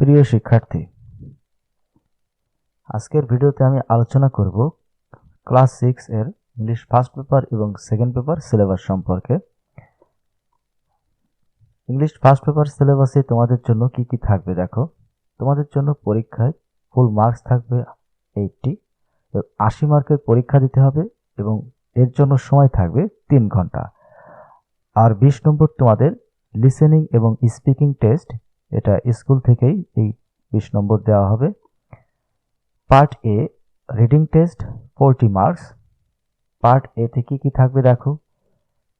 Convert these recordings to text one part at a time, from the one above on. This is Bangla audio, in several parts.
প্রিয় শিক্ষার্থী, আজকের ভিডিওতে আমি আলোচনা করব ক্লাস সিক্স এর ইংলিশ ফার্স্ট পেপার এবং সেকেন্ড পেপার সিলেবাস সম্পর্কে। ইংলিশ ফার্স্ট পেপার সিলেবাসে তোমাদের জন্য কি কি থাকবে দেখো। তোমাদের জন্য পরীক্ষায় ফুল মার্কস থাকবে এইটটি আশি মার্কের পরীক্ষা দিতে হবে এবং এর জন্য সময় থাকবে তিন ঘণ্টা। আর বিশ নম্বর তোমাদের লিসেনিং এবং স্পিকিং টেস্ট এটা স্কুল থেকেই এই বিশ নম্বর দেওয়া হবে। Part A reading test forty marks part A কী কী থাকবে দেখো।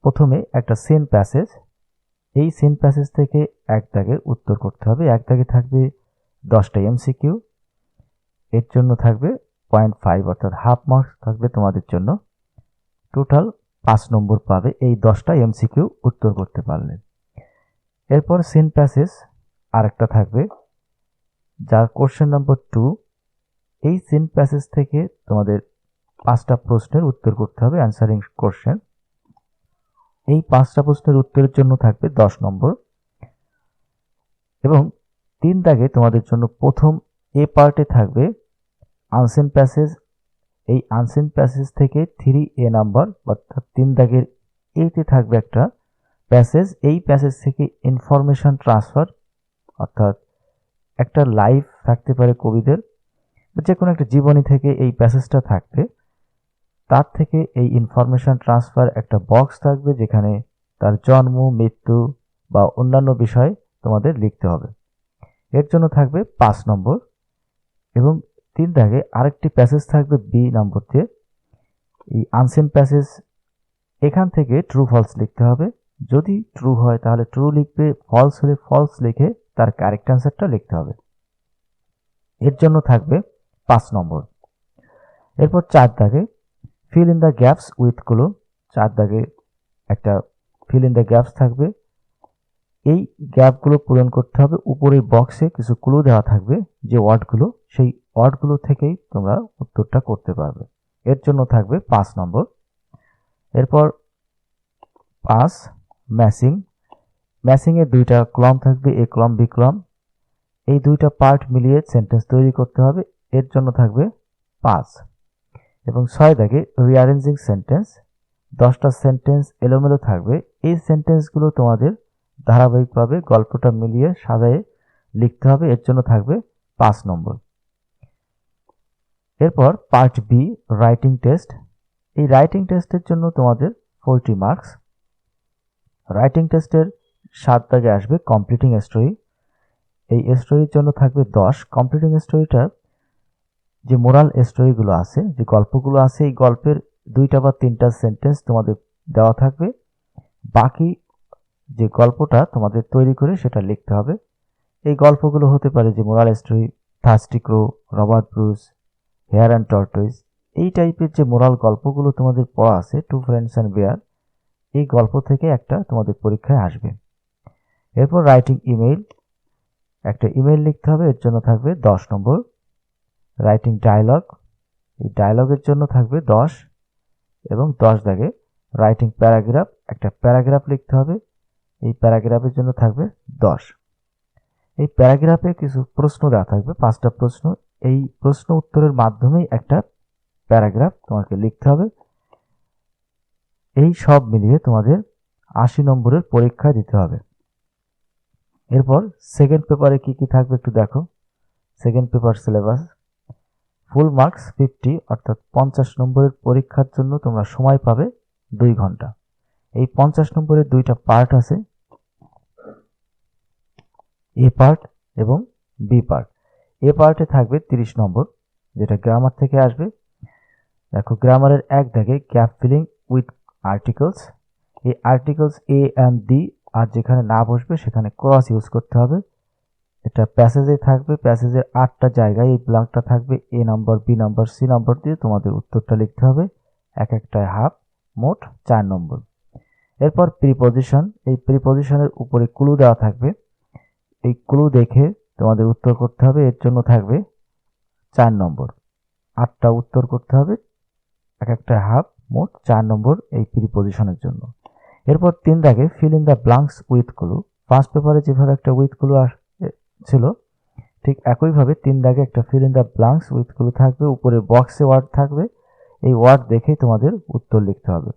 প্রথমে একটা সেন প্যাসেজ এই সেন প্যাসেজ থেকে এক দাগের উত্তর করতে হবে। এক দাগে থাকবে দশটা এমসিকিউ এর জন্য থাকবে পয়েন্ট ফাইভ অর্থাৎ হাফ মার্কস থাকবে তোমাদের জন্য। টোটাল পাঁচ নম্বর পাবে। এই দশটা এমসিকিউ উত্তর করতে পারলে। এরপর সেন প্যাসেজ আরেকটা থাকবে। যার কোশ্চেন নম্বর টু এই সেন প্যাসেজ থেকে তোমাদের পাঁচটা প্রশ্নের উত্তর করতে হবে অ্যান্সারিং কোশ্চেন এই পাঁচটা প্রশ্নের উত্তরের জন্য থাকবে দশ নম্বর। এবং তিন দাগে তোমাদের জন্য প্রথম এ পার্টে থাকবে আনসেন প্যাসেজ এই আনসেন প্যাসেজ থেকে থ্রি এ নাম্বার অর্থাৎ তিন দাগের এতে থাকবে একটা প্যাসেজ এই প্যাসেজ থেকে ইনফরমেশন ট্রান্সফার অর্থাৎ একটা লাইফ থাকতে পারে কবিদের যে কোনো একটা জীবনী থেকে এই প্যাসেজটা থাকবে, তার থেকে এই ইনফরমেশন ট্রান্সফার একটা বক্স থাকবে যেখানে তার জন্ম, মৃত্যু বা অন্যান্য বিষয় তোমাদের লিখতে হবে। এর জন্য থাকবে পাঁচ নম্বর এবং তিন দাগে আরেকটি প্যাসেজ থাকবে বি নম্বর দিয়ে। এই আনসেন প্যাসেজ এখান থেকে ট্রু ফলস লিখতে হবে। যদি ট্রু হয় তাহলে ট্রু লিখবে ফলস হলে ফলস লিখে তার কারেক্ট অ্যান্সারটা লিখতে হবে। এর জন্য থাকবে পাঁচ নম্বর। এরপর চার দাগে fill in the gaps with clue চার দাগে একটা ফিল ইন দ্য গ্যাপস থাকবে। এই গ্যাপগুলো পূরণ করতে হবে। উপরের বক্সে কিছু ক্লু দেওয়া থাকবে, যে ওয়ার্ডগুলো সেই ওয়ার্ডগুলো থেকেই তোমরা উত্তরটা করতে পারবে। এর জন্য থাকবে পাঁচ নম্বর। এরপর পাঁচ ম্যাসিং ম্যাসিংয়ে দুইটা ক্লম থাকবে এ ক্লম বি ক্লম এই দুইটা পার্ট মিলিয়ে সেন্টেন্স তৈরি করতে হবে, এর জন্য থাকবে পাঁচ। এবং ছয় দাগে রিয়ারেঞ্জিং সেন্টেন্স দশটা সেন্টেন্স এলোমেলো থাকবে। এই সেন্টেন্সগুলো তোমাদের ধারাবাহিকভাবে গল্পটা মিলিয়ে সাজায়ে লিখতে হবে, এর জন্য থাকবে পাঁচ নম্বর। এরপর পার্ট বি রাইটিং টেস্ট এই রাইটিং টেস্টের জন্য তোমাদের ফোরটি মার্কস রাইটিং টেস্টের সাত দাগে আসবে কমপ্লিটিং স্টোরি এই স্টোরির জন্য থাকবে দশ। কমপ্লিটিং স্টোরিটা যে মোরাল স্টোরিগুলো আছে, যে গল্পগুলো আছে, এই গল্পের দুইটা বা তিনটা সেন্টেন্স তোমাদের দেওয়া থাকবে। বাকি যে গল্পটা তোমাদের তৈরি করে সেটা লিখতে হবে। এই গল্পগুলো হতে পারে যে moral story thirsty crow Robert Bruce hare and tortoise এই টাইপের যে মোরাল গল্পগুলো তোমাদের পড়া আছে টু ফ্রেন্ডস অ্যান্ড বেয়ার এই গল্প থেকে একটা তোমাদের পরীক্ষায় আসবে। এরপর রাইটিং ইমেইল একটা ইমেইল লিখতে হবে, এর জন্য থাকবে দশ নম্বর। রাইটিং ডায়লগ এই ডায়লগের জন্য থাকবে দশ এবং দশ দাগে রাইটিং প্যারাগ্রাফ একটা প্যারাগ্রাফ লিখতে হবে, এই প্যারাগ্রাফের জন্য থাকবে দশ। এই প্যারাগ্রাফে কিছু প্রশ্ন দেওয়া থাকবে, পাঁচটা প্রশ্ন, এই প্রশ্ন উত্তরের মাধ্যমেই একটা প্যারাগ্রাফ তোমাকে লিখতে হবে। এই সব মিলিয়ে তোমাদের আশি নম্বরের পরীক্ষা দিতে হবে। এরপর সেকেন্ড পেপারে কি কি থাকবে একটু দেখো। Second paper syllabus full marks fifty অর্থাৎ পঞ্চাশ নম্বরের পরীক্ষার জন্য তোমরা সময় পাবে দুই ঘণ্টা। এই পঞ্চাশ নম্বরের দুইটা পার্ট আছে। এ পার্ট এবং বি পার্ট এ পার্টে থাকবে তিরিশ নম্বর, যেটা গ্রামার থেকে আসবে। দেখো গ্রামারের এক দাগে গ্যাপ ফিলিং উইথ আর্টিকেলস এই আর্টিকেলস এ অ্যান্ড ডি আর যেখানে না বসবে সেখানে ক্রস ইউজ করতে হবে। এটা প্যাসেজে থাকবে প্যাসেজের আটটা জায়গায় এই ব্লকটা থাকবে এ নম্বর বি নম্বর সি নম্বর দিয়ে তোমাদের উত্তরটা লিখতে হবে। এক একটায় হাফ মোট চার নম্বর এরপর প্রিপোজিশন এই প্রিপোজিশনের উপরে ক্লু দেওয়া থাকবে। এই ক্লু দেখে তোমাদের উত্তর করতে হবে, এর জন্য থাকবে চার নম্বর আটটা উত্তর করতে হবে, এক একটা হাফ মোট চার নম্বর এই প্রিপোজিশনের জন্য। এরপর তিন দাগে fill in the blanks with clue first পেপারে যেভাবে একটা উইথ ক্লু ছিল, ঠিক একইভাবে তিন দাগে একটা ফিল ইন দ্য ব্লাঙ্কস উইথগুলো থাকবে, উপরে বক্সে ওয়ার্ড থাকবে। এই ওয়ার্ড দেখেই তোমাদের উত্তর লিখতে হবে।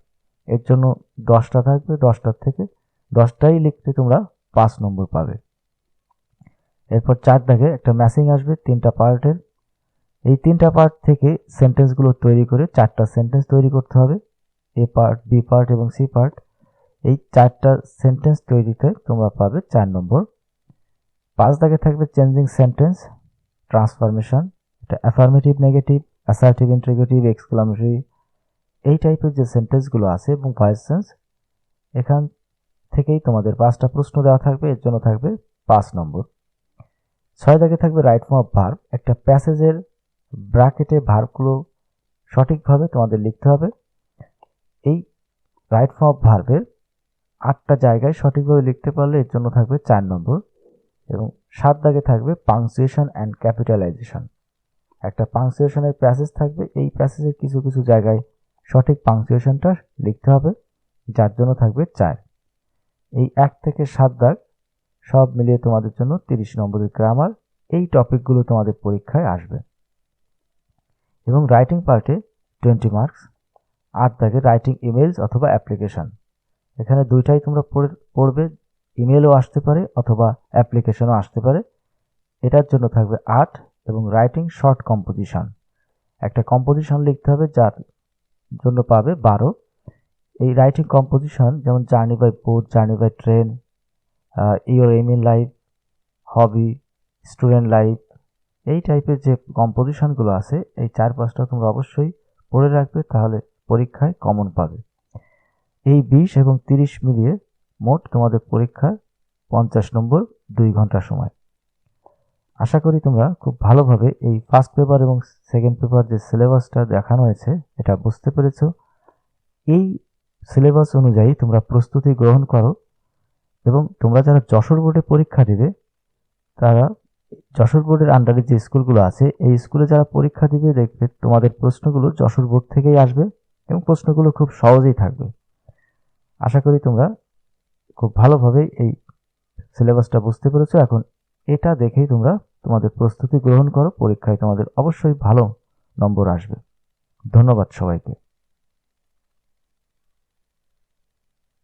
এর জন্য দশটা থাকবে, দশটার থেকে দশটাই লিখতে তোমরা পাঁচ নম্বর পাবে। এরপর চার দাগে একটা ম্যাসিং আসবে, তিনটা পার্টের। এই তিনটা পার্ট থেকে সেন্টেন্সগুলো তৈরি করে চারটা সেন্টেন্স তৈরি করতে হবে, এ পার্ট বি পার্ট এবং সি পার্ট এই চারটা সেন্টেন্স তৈরিতে তোমরা পাবে চার নম্বর। পাঁচ দাগে থাকবে চেঞ্জিং সেন্টেন্স ট্রান্সফরমেশন এটা affirmative negative assertive interrogative exclamatory এই টাইপের যে সেন্টেন্সগুলো আছে এবং ভয়েস সেন্স এখান থেকেই তোমাদের পাঁচটা প্রশ্ন দেওয়া থাকবে, এর জন্য থাকবে পাঁচ নম্বর। ছয় দাগে থাকবে রাইট ফর্ম অফ ভার্ব একটা প্যাসেজের ব্র্যাকেটে ভার্বগুলো সঠিকভাবে তোমাদের লিখতে হবে। এই রাইট ফর্ম অফ ভার্বের আটটা জায়গায় সঠিকভাবে লিখতে পারলে এর জন্য থাকবে চার নম্বর এবং সাত দাগে থাকবে পাংচুয়েশন অ্যান্ড ক্যাপিটালাইজেশন একটা পাংচুয়েশনের প্যাসেজ থাকবে, এই প্যাসেজের কিছু কিছু জায়গায় সঠিক পাংচুয়েশনটা লিখতে হবে, যার জন্য থাকবে চার। এই এক থেকে সাত দাগ সব মিলিয়ে তোমাদের জন্য তিরিশ নম্বরের গ্রামার এই টপিকগুলো তোমাদের পরীক্ষায় আসবে। এবং রাইটিং পার্টে টোয়েন্টি মার্কস আট দাগে রাইটিং ইমেলস অথবা অ্যাপ্লিকেশন এখানে দুইটাই তোমরা পড়বে। ইমেলও আসতে পারে অথবা অ্যাপ্লিকেশনও আসতে পারে। এটার জন্য থাকবে আর্ট এবং রাইটিং শর্ট কম্পোজিশন একটা কম্পোজিশন লিখতে হবে যার জন্য পাবে বারো। এই রাইটিং কম্পোজিশন যেমন journey by boat journey by train your aim in life hobby student life এই টাইপের যে কম্পোজিশনগুলো আছে, এই চার পাঁচটা তোমরা অবশ্যই পড়ে রাখবে, তাহলে পরীক্ষায় কমন পাবে। এই বিশ এবং তিরিশ মিলিয়ে মোট তোমাদের পরীক্ষায় পঞ্চাশ নম্বর দুই ঘণ্টা সময়। আশা করি তোমরা খুব ভালোভাবে এই ফার্স্ট পেপার এবং সেকেন্ড পেপার যে সিলেবাসটা দেখানো হয়েছে, এটা বুঝতে পেরেছ। এই সিলেবাস অনুযায়ী তোমরা প্রস্তুতি গ্রহণ করো এবং তোমরা যারা যশোর বোর্ডে পরীক্ষা দেবে, তারা যশোর বোর্ডের আন্ডারে যে স্কুলগুলো আছে, এই স্কুলে যারা পরীক্ষা দিবে, দেখবে তোমাদের প্রশ্নগুলো যশোর বোর্ড থেকেই আসবে এবং প্রশ্নগুলো খুব সহজেই থাকবে। আশা করি তোমরা খুব ভালোভাবে এই সিলেবাসটা বুঝতে পেরেছ। এখন এটা দেখেই তোমরা তোমাদের প্রস্তুতি গ্রহণ করো। পরীক্ষায় তোমাদের অবশ্যই ভালো নম্বর আসবে। ধন্যবাদ সবাইকে।